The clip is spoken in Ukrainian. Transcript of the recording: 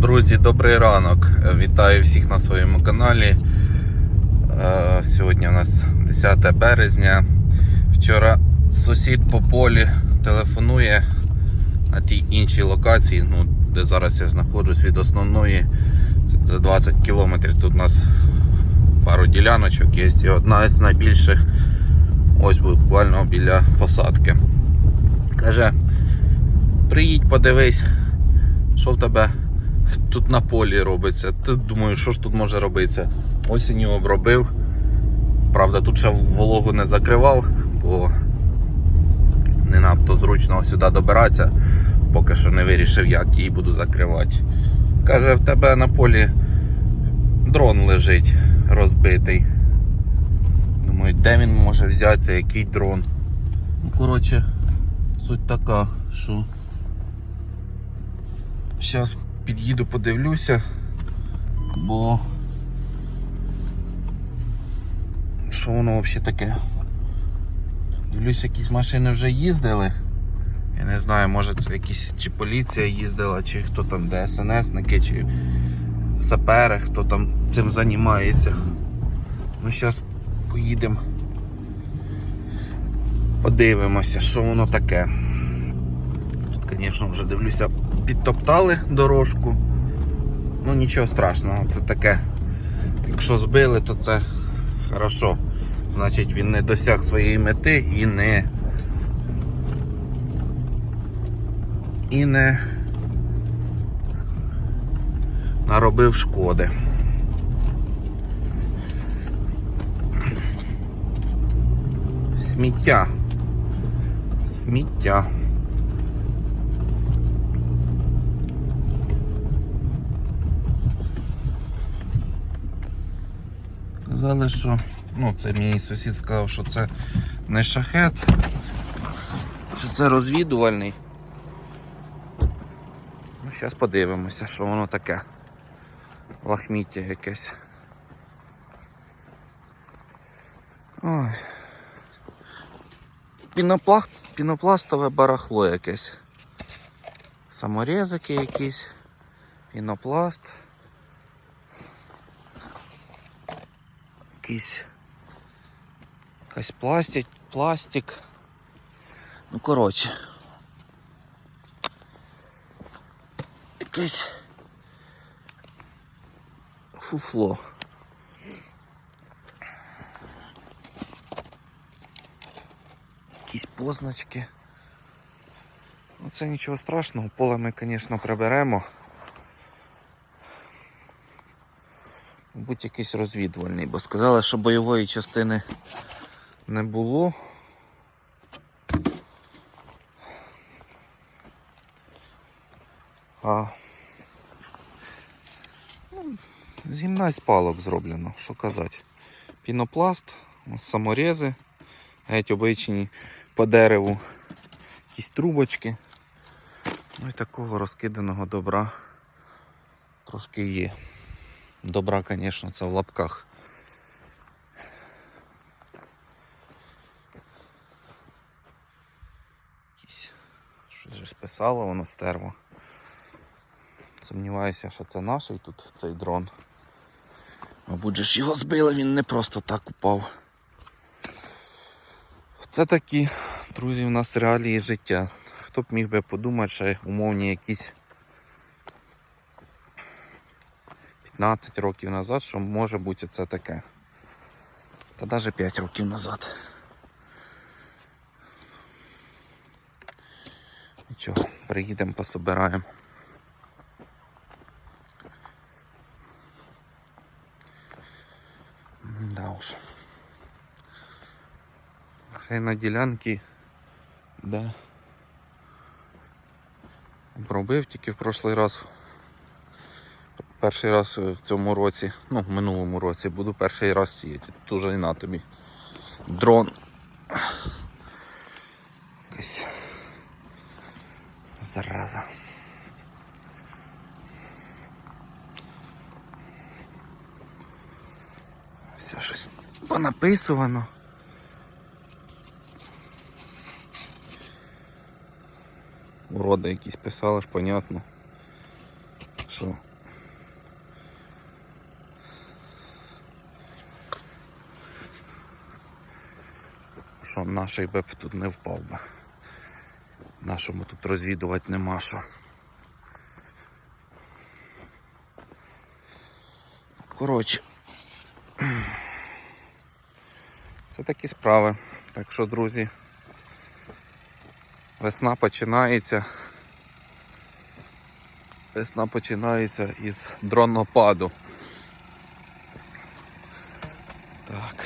Друзі, добрий ранок. Вітаю всіх на своєму каналі. Е, Сьогодні у нас 10 березня. Вчора сусід по полі телефонує на тій іншій локації, ну, де зараз я знаходжусь від основної. Це за 20 кілометрів. Тут у нас пару діляночок є. І одна з найбільших ось буквально біля посадки. Каже, приїдь, подивись, що в тебе тут на полі робиться. Ти думаю, що ж тут може робитися? Осінню обробив. Правда, тут ще вологу не закривав, бо не надто зручно сюди добиратися. Поки що не вирішив, як її буду закривати. Каже, в тебе на полі дрон лежить розбитий. Думаю, де він може взятися, який дрон. Ну, коротше, суть така, що Зараз під'їду, подивлюся, бо що воно взагалі таке? Дивлюсь, якісь машини вже їздили. Я не знаю, може це якісь чи поліція їздила, чи хто там ДСНСники, чи сапери, хто там цим займається. Ну зараз поїдемо. Подивимося, що воно таке. Тут, звісно, вже дивлюся, підтоптали дорожку. Ну нічого страшного, це таке. Якщо збили, то це хорошо. Значить він не досяг своєї мети і не. І не наробив шкоди. Сміття. Сміття. Казали, що ну, це мій сусід сказав, що це не шахет, що це розвідувальний. Ну, Зараз подивимося, що воно таке. Лахміття якесь. Ой. Пінопласт, пінопластове барахло якесь. Саморезики якісь, пінопласт. Якийсь якась пластик, пластик. Ну, коротше. Якесь фуфло. Якісь позначки. Ну це нічого страшного, поле ми, звісно, приберемо. Будь якийсь розвідувальний, бо сказали, що бойової частини не було. А ну, з гімна палок зроблено, що казати. Пінопласт, саморези, геть обичні по дереву, якісь трубочки. Ну і такого розкиданого добра трошки є. Добра, звісно, це в лапках. Щось же списало воно стерво. Сумніваюся, що це наш тут цей дрон. Мабуть, же ж його збили, він не просто так упав. Це такі, друзі, у нас реалії життя. Хто б міг би подумати, що умовні якісь 15 років назад, що може бути це таке. Та навіть 5 років назад. Нічого, приїдемо, пособираємо. Да уж. Ще на ділянці, де пробив тільки в прошлий раз. Перший раз в цьому році, ну в минулому році буду перший раз сіяти. Тут і на тобі. Дрон. Якась зараза. Все щось понаписувано. Уроди якісь писали ж, понятно. Що що наший би тут не впав би. Нашому тут розвідувати нема що. Коротше. Це такі справи. Так що, друзі, весна починається. Весна починається із дронопаду. Так.